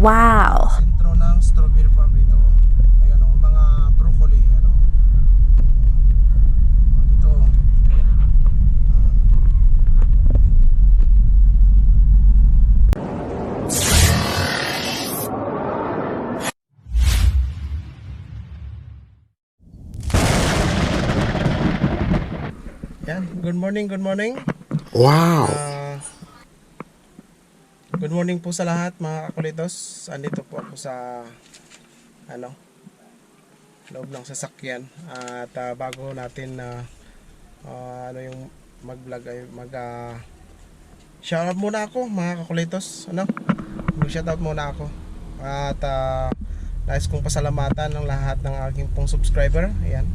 Wow. Sentro ng strawberry farm dito. Ayan o, mga broccoli. Ayan o. Dito. oh. Yan, good morning, good morning. Wow. Ah, good morning po sa lahat mga kakulitos. Andito po ako sa ano loob ng sasakyan. At ah, bago natin na ano yung mag-vlog ay mag uh, shoutout muna ako mga kakulitos. Ano? Mag shoutout muna ako. At uh, nais kong pasalamatan ng lahat ng aking pong subscriber. Ayan.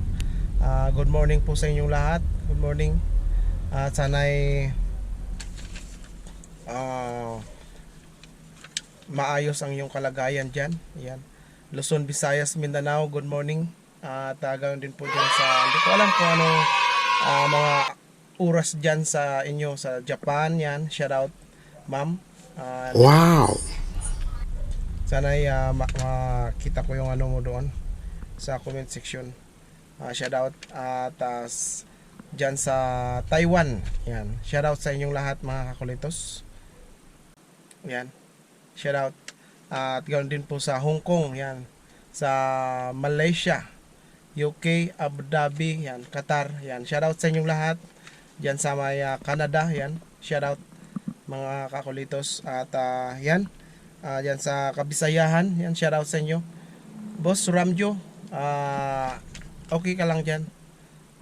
Ah, good morning po sa inyong lahat. Good morning. At sana'y ah, maayos ang iyong kalagayan dyan. Yan. Luzon, Visayas, Mindanao, good morning. At uh, ganoon din po dyan sa, hindi ko alam kung anong ah, mga oras dyan sa inyo sa Japan. Yan, shout out ma'am. Ah, Wow. sana ma- makita ko yung ano mo doon sa comment section. Ah, shout out at uh, dyan sa Taiwan. Yan. Shout out sa inyong lahat mga kakulitos. Yan. Shout out. At ganoon din po sa Hong Kong. Yan. Sa Malaysia. UK, Abu Dhabi, yan, Qatar, yan. Shout out sa inyong lahat. Diyan sa may ah, Canada, yan. Shout out mga kakulitos at ah, yan. Ah, yan sa Kabisayahan, yan shout out sa inyo. Boss Ramjo, ah, okay ka lang diyan.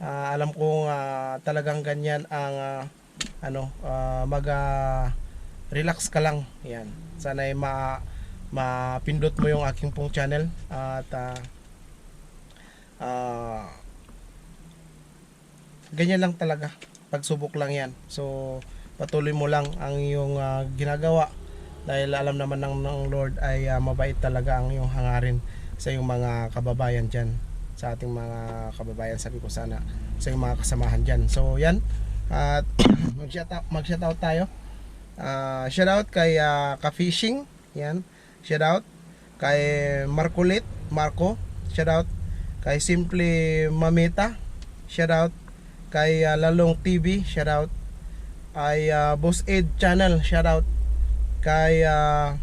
Ah, alam kong ah, talagang ganyan ang ah, ano, ah, mag ah, relax ka lang. Yan. Sana ay ma mapindot mo yung aking pong channel at ah, ah, ganyan lang talaga. Pagsubok lang yan. So, patuloy mo lang ang iyong ah, ginagawa dahil alam naman ng, ng Lord ay ah, mabait talaga ang iyong hangarin sa iyong mga kababayan dyan sa ating mga kababayan sabi ko sana sa iyong mga kasamahan dyan so yan at mag-shoutout mag shoutout tayo Ah, shoutout kay ah, ka-fishing. Yan. Shoutout kay Marcolit Marco. Shoutout kay Simple Mamita. Shoutout kay ah, Lalong TV shoutout ay ah, Boss Ed Channel. Shoutout kay ah,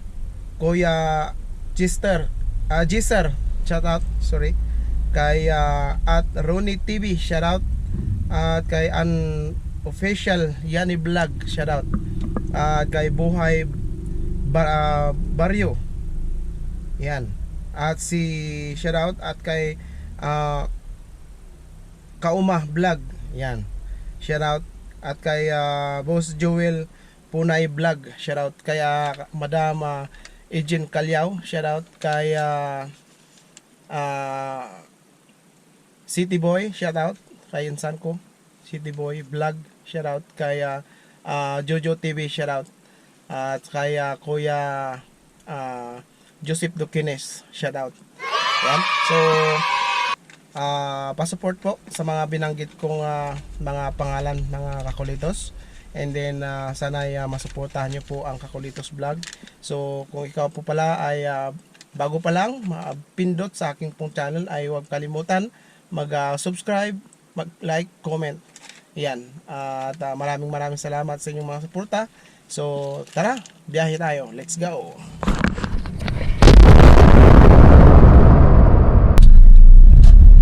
Kuya Gister ah Gister shoutout sorry. Kay ah, at Ronnie TV shoutout at kay an official Yani Vlog. Shoutout at kay Buhay Bar, ah, Baryo yan. At si shoutout at kay ah, Kauma Vlog. Yan. Shoutout at kay ah, Boss Joel Punay Vlog. Shoutout kay ah, Madam ah, Ejen Calyaw shoutout kay ah, ah, City Boy. Shoutout kay insan ko City Boy Vlog. Shoutout kay ah, ah, Jojo TV shoutout at kay ah, Kuya ah, Joseph Duquines shoutout yan. So ah pa-support po sa mga binanggit kong ah, mga pangalan mga kakulitos. And then ah, sana ah, masuportahan nyo po ang Kakulitos Vlog. So kung ikaw po pala ay ah, bago pa lang mapindot sa aking pong channel ay huwag kalimutan mag-subscribe mag-like, comment yan at ah, maraming maraming salamat sa inyong mga suporta so tara biyahe tayo let's go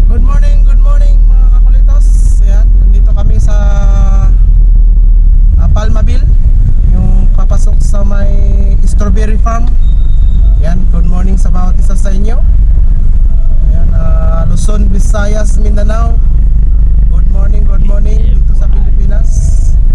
Good morning, good morning mga kakulitos. Ayan, nandito kami sa uh, Palmaville, yung papasok sa may strawberry farm. Ayan, good morning sa bawat isa sa inyo. Ayan, ah, Luzon, Visayas, Mindanao. Good morning, good morning Pilipinas.